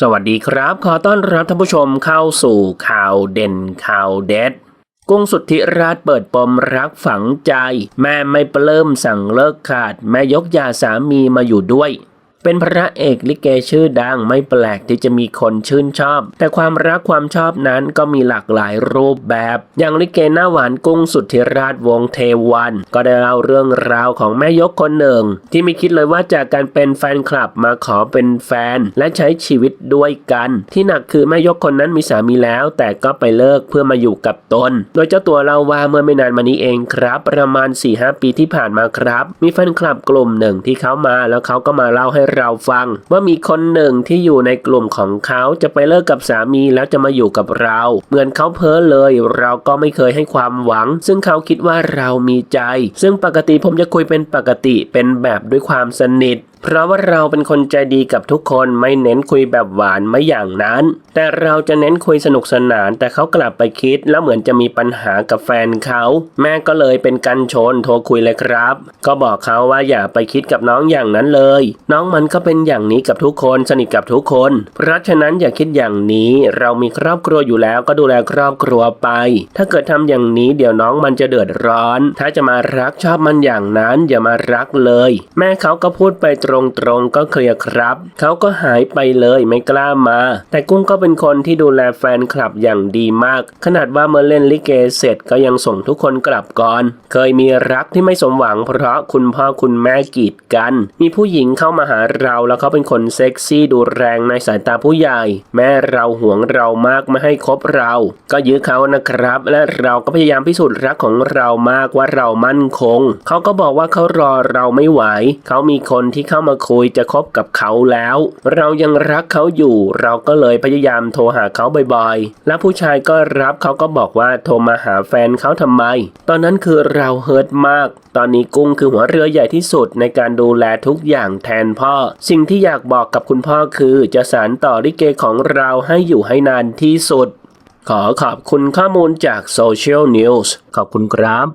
สวัสดีครับ ขอต้อนรับท่านผู้ชมเข้าสู่ข่าวเด่นข่าวเด็ดกุ้งสุทธิราชเปิดปมรักฝังใจ แม่ไม่ปลื้มสั่งเลิกขาด แม่ยกยาสามีมาอยู่ด้วย เป็นพระเอกลิเกชื่อดังไม่แปลกที่จะมีคนชื่นชอบ แต่ความรักความชอบนั้นก็มีหลากหลายรูปแบบ อย่างลิเกหน้าหวานกุ้งสุทธิราชวงเทวัน ก็ได้เล่าเรื่องราวของแม่ยกคนหนึ่ง ที่ไม่คิดเลยว่าจากการเป็นแฟนคลับมาขอเป็นแฟน และใช้ชีวิตด้วยกัน ที่หนักคือแม่ยกคนนั้นมีสามีแล้ว แต่ก็ไปเลิกเพื่อมาอยู่กับตน โดยเจ้าตัวเล่าว่าเมื่อไม่นานมานี้เองครับ ประมาณ4-5ปีที่ผ่านมาครับ มีแฟนคลับกลุ่มหนึ่งที่เขามาแล้วเขาก็มาเล่าให้เราฟัง ว่ามีคนหนึ่งที่อยู่ในกลุ่มของเขาจะไปเลิกกับสามีแล้วจะมาอยู่กับเรา เหมือนเขาเพ้อเลย เราก็ไม่เคยให้ความหวัง ซึ่งเขาคิดว่าเรามีใจ ซึ่งปกติผมจะคุยเป็นปกติเป็นแบบด้วยความสนิท เพราะว่าเราเป็นคนใจดีกับทุกคนไม่เน้นคุยแบบหวานไม่อย่างนั้น แต่เราจะเน้นคุยสนุกสนาน แต่เขากลับไปคิดแล้วเหมือนจะมีปัญหากับแฟนเขา แม่ก็เลยเป็นกันชนโทรคุยเลยครับ ก็บอกเขาว่าอย่าไปคิดกับน้องอย่างนั้นเลย น้องมันก็เป็นอย่างนี้กับทุกคนสนิทกับทุกคน เพราะฉะนั้นอย่าคิดอย่างนี้เรามีครอบครัวอยู่แล้วก็ดูแลครอบครัวไป ถ้าเกิดทำอย่างนี้เดี๋ยวน้องมันจะเดือดร้อน ถ้าจะมารักชอบมันอย่างนั้นอย่ามารักเลย แม่เขาก็พูดไปตตรงๆก็เคลียร์ครับ เขาก็หายไปเลยไม่กล้ามา แต่กุ้งก็เป็นคนที่ดูแลแฟนคลับอย่างดีมาก ขนาดว่าเมื่อเล่นลิเกเสร็จก็ยังส่งทุกคนกลับก่อน เคยมีรักที่ไม่สมหวังเพราะคุณพ่อคุณแม่กีดกัน มีผู้หญิงเข้ามาหาเราแล้วเขาเป็นคนเซ็กซี่ดูแรงในสายตาผู้ใหญ่ แม่เราห่วงเรามากไม่ให้คบเรา ก็ยื้อเขานะครับ และเราก็พยายามพิสูจน์รักของเรามากว่าเรามั่นคง เขาก็บอกว่าเขารอเราไม่ไหว เขามีคนที่เข้ามาคุยจะคบกับเขาแล้ว เรายังรักเขาอยู่ เราก็เลยพยายามโทรหาเขาบ่อยๆ และผู้ชายก็รับเขาก็บอกว่าโทรมาหาแฟนเขาทำไม ตอนนั้นคือเราเฮิร์ตมาก ตอนนี้กุ้งคือหัวเรือใหญ่ที่สุดในการดูแลทุกอย่างแทนพ่อ สิ่งที่อยากบอกกับคุณพ่อคือจะสานต่อลิเกของเราให้อยู่ให้นานที่สุด ขอขอบคุณข้อมูลจากโซเชียลนิวส์ขอบคุณครับ